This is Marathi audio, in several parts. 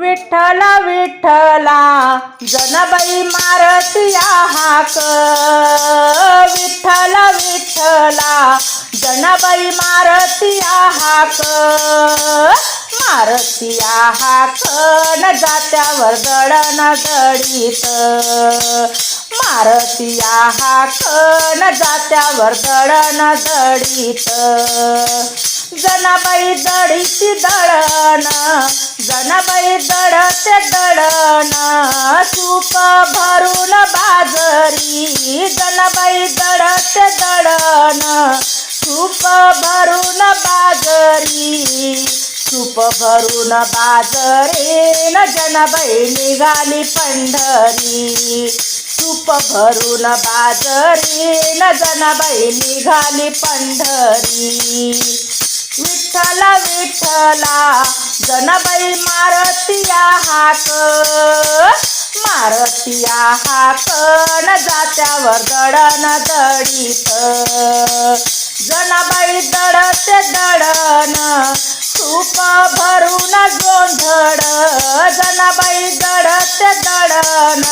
विठ्ठल विठ्ठला जनबाई मारतिया हाक. विठ्ठल विठ्ठला जनबाई मारतिया हाक. मारतिया हाक न जात्यावर दडण दडीत. मारतिया हाक न जात्यावर दडण दडीत. जनाबाई दडीची दळण जनाबाई दडते दळण सूप भरून बाजरी जनाबाई दडते दळण सूप भरून बाजरी सूप भरून बाजरीन जनाबाई निघाली पंढरी सूप भरून बाजरीन जनाबाई निघाली पंढरी. विठ्ठल विठ्ठला जनाबाई मारतिया हाक मारतिया हाक न जात्यावर दडण दडीत. जनाबाई दडते दडन खूप भरून गोंधळ. जनाबाई दडते दडण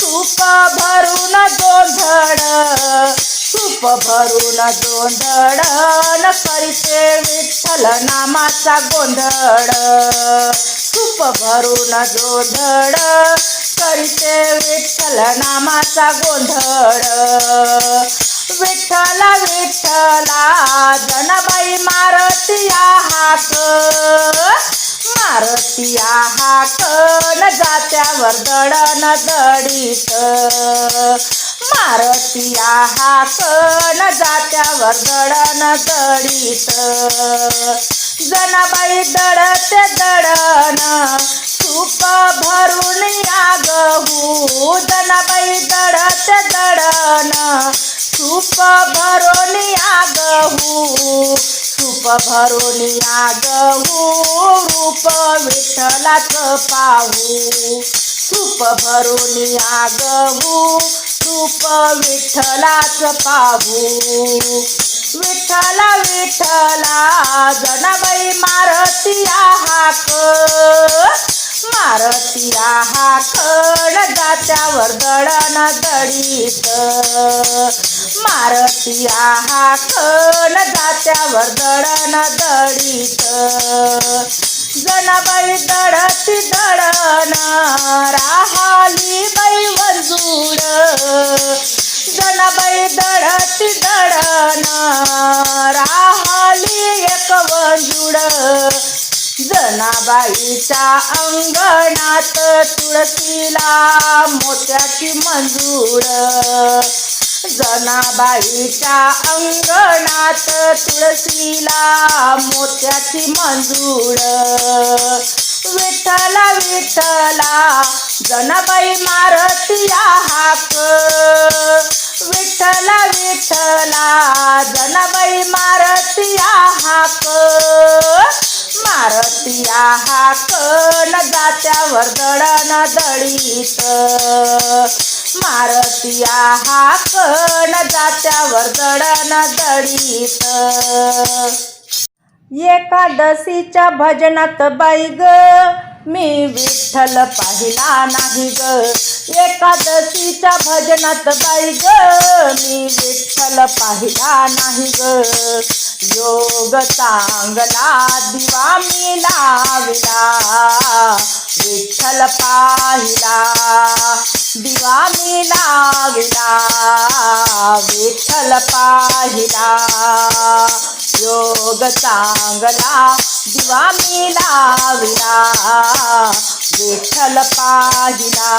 खूप भरून गोंधळ. सूप भरून गोंधळ न करीते विठ्ठल नामाचा गोंधळ. सूप भरून गोंधळ करीते विठ्ठल नामाचा गोंधळ. विठ्ठल विठ्ठला जनबाई मारतिया मारतिया हाक न जात्यावर दडण दडीत. मारतिया हाक जात्यावर दडण दडीत. जनाबाई दडते दडन तूप भरून या गहू. जनाबाई दडते दडण सूप भरून या गहू सूप भरून या गहू रूप विठ्ठलाच पाहू. सूप भरून या गहू रूप विठ्ठलाचं पाहू. विठ्ठल विठ्ठला जनाबाई मारती हाक. मारतिया हा न जात्यावर दळण दळीत. मारतिया हा न जात्यावर दळण दळीत. जनाबाई दळती दळण राहाली बाई वंजूड जनाबाई दळती दळण राहाली एक वंजूड जनाबाईच्या अंगणात तुळशीला मोत्याची मंजूळ जनाबाईच्या अंगणात तुळशीला मोत्याची मंजूळ विठ्ठला विठ्ठला जनाबाई मारतिया हाक. मारतिया हाक न जात्यावर दडण दडीत मारतिया हाक न जात्यावर दडण एकादशीच्या भजनात बाई ग मी विठ्ठल पाहिला नाही ग. एकादशीच्या भजनात बाई ग. मी विठ्ठल पाहिला नाही ग. योग चांगला दिवा मी लाविला. विठ्ठल पाहिला दिवा मी लाविला. विठ्ठल पाहिला. योग चांगला दिवा मी लाविला. विठ्ठल पाहिला.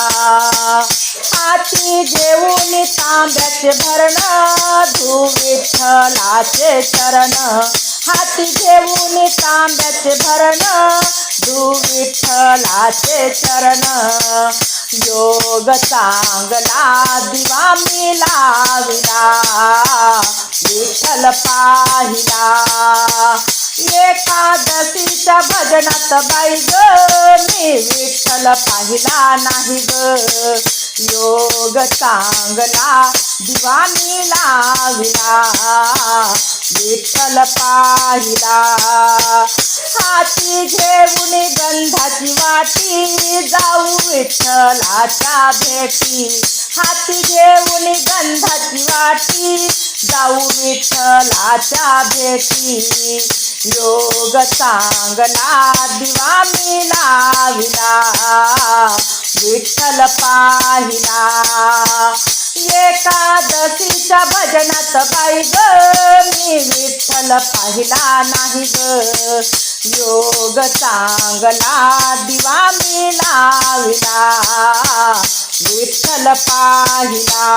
हाती घेऊन तांब्याचे भरण धू विठ्ठलाचे चरण. हाती घेऊन तांब्याचे भरण धू विठ्ठलाचे चरण. योग चांगला दिवा मी लाविला विठ्ठल पा एकादशीच्या भजनात बाई ग मी विठ्ठल पाहिला नाही ग. योग चांगला दिवानी लाविला विठ्ठल पाहिला. हाती घेऊन गंधाची वाटी जाऊ विठ्ठलाच्या भेटी. हाती घेऊन गंधाची वाटी जाऊ विठ्ठलाच्या भेटी. योग चांगला दिवा मी लाविला. विठ्ठल पाहिला. एकादशीच्या भजनात बाई ग मी विठ्ठल पाहिला नाही ग. योग चांगला दिवा मी लाविला विठ्ठल पाहिला.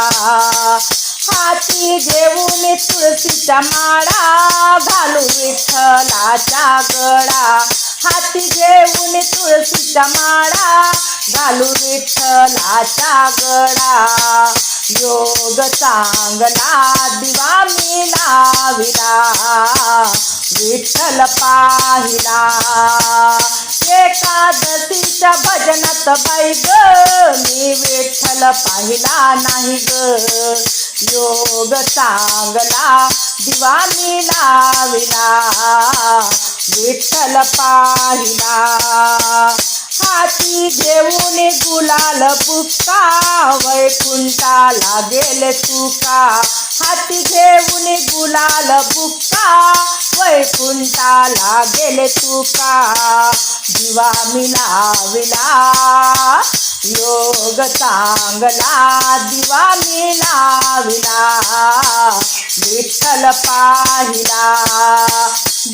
हाती घेऊन तुळशीच्या माळा घालू विठ्ठलाच्या गळा. हाती घेऊन तुळशीच्या माळा घालू विठ्ठलाच्या गळा. योग चांगला दिवा मी लाविला विठ्ठल पाहिला. एकादशीच्या भजनात बाई ग मी विठ्ठल पाहिला नाही ग. योग चांगला दिवा मी लाविला विठ्ठल पाहिला. हाती घेऊन गुलाल बुक्का वैकुंठाला गेले तुका. हाती घेऊन गुलाल बुक्का वैकुंठाला गेले तुका. दिवा मिलाविला योग चांगला. दिवा मिलाविला विठ्ठल पाहिला.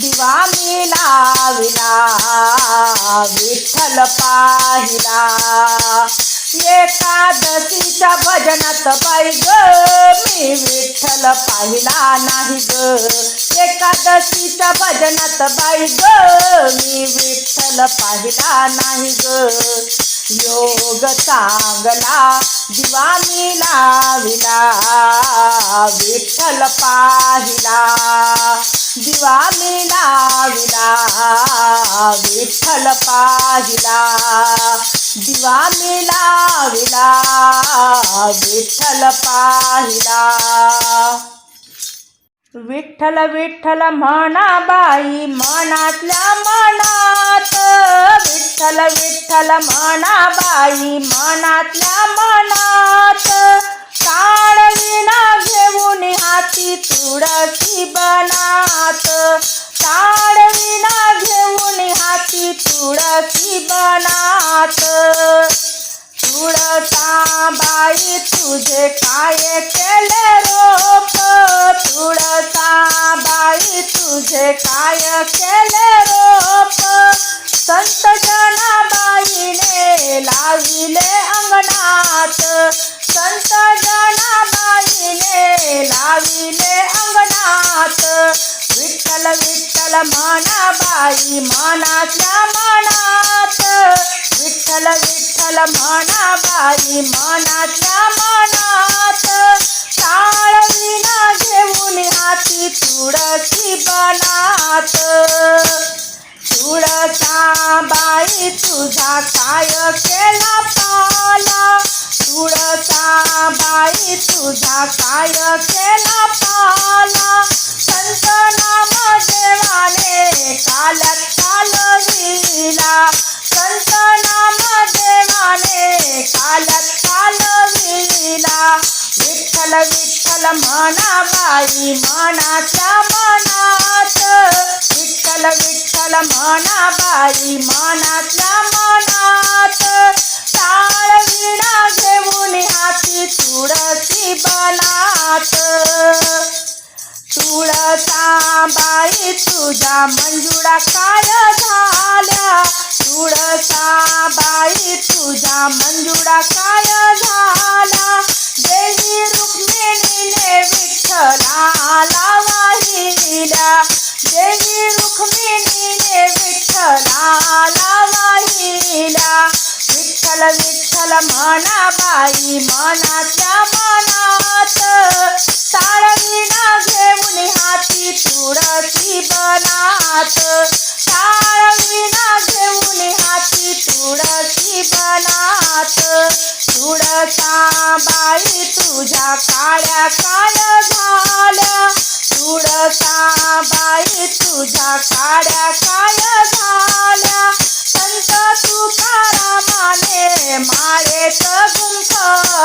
दिवा मिलाविला विठ्ठल पाहिला. एकादशीच्या भजनात बाई ग मी विठ्ठल पाहिला नाही ग. एकादशीच्या भजनात बाई ग मी विठ्ठल पाहिला नाही ग. योग चांगला दिवानी लाविला विठ्ठल पाहिला. दिवानी लाविला विठ्ठल पाहिला. दिवानी लाविला विठ्ठल पाहिला. विठ्ठल विठ्ठल म्हणा बाई मनातल्या मनात. विठ्ठल विठ्ठल म्हणा बाई मनातल्या मनात. ताळविना घेऊन हाती तुळशी बनात. ताळविना घेऊन हाती तुळशी बनात. तुळसा बाई तुझे काय तुझे काय केले रोप? संत जनाबाईने लाविले अंगणात. संत जनाबाईने लाविले अंगणात. विठ्ठल विठ्ठल म्हणा बाई मनातल्या मनात. विठ्ठल विठ्ठल म्हणा बाई मनातल्या मनात. टाळ माती तुळशी बनात. तुळसा बाई तुझा काय केला पाला? तुळसा बाई तुझा काय केला पाला? संत नाम देवाने कालत विठ्ठल बाई मनाच्या मनात. विठ्ठल विठ्ठल म्हणा बाई मनात. टाळ विणा घेऊन हाती तुळशी बनात. तुळसा बाई तुझ्या मंजुळा काय झाल्या तुळसा बाई तुझ्या मंजुळा काय झाला. देवी रुक्मी लावाईला विठ्ठल विठ्ठल म्हणा बाई मनाच्या मनात ताळविना घेऊन हाती तुळशी बनात. ताळविना घेऊन हाती तुळशी बनात. तुळसा बाई तुझ्या काळ्या काळ झाल्या. तुळसा बाई तुझ्या काळ्या काळ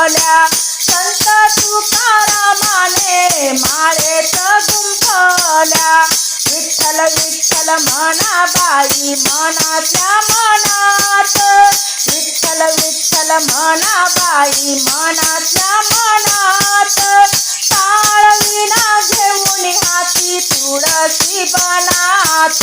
गुंफल्या संत तुकारामाने माळेत गुंफल्या विठ्ठल विठ्ठल म्हणा बाई मनातल्या मनात विठ्ठल विठ्ठल म्हणा बाई मनातल्या मनात ताळ विना घेऊन हाती तुळशी बनात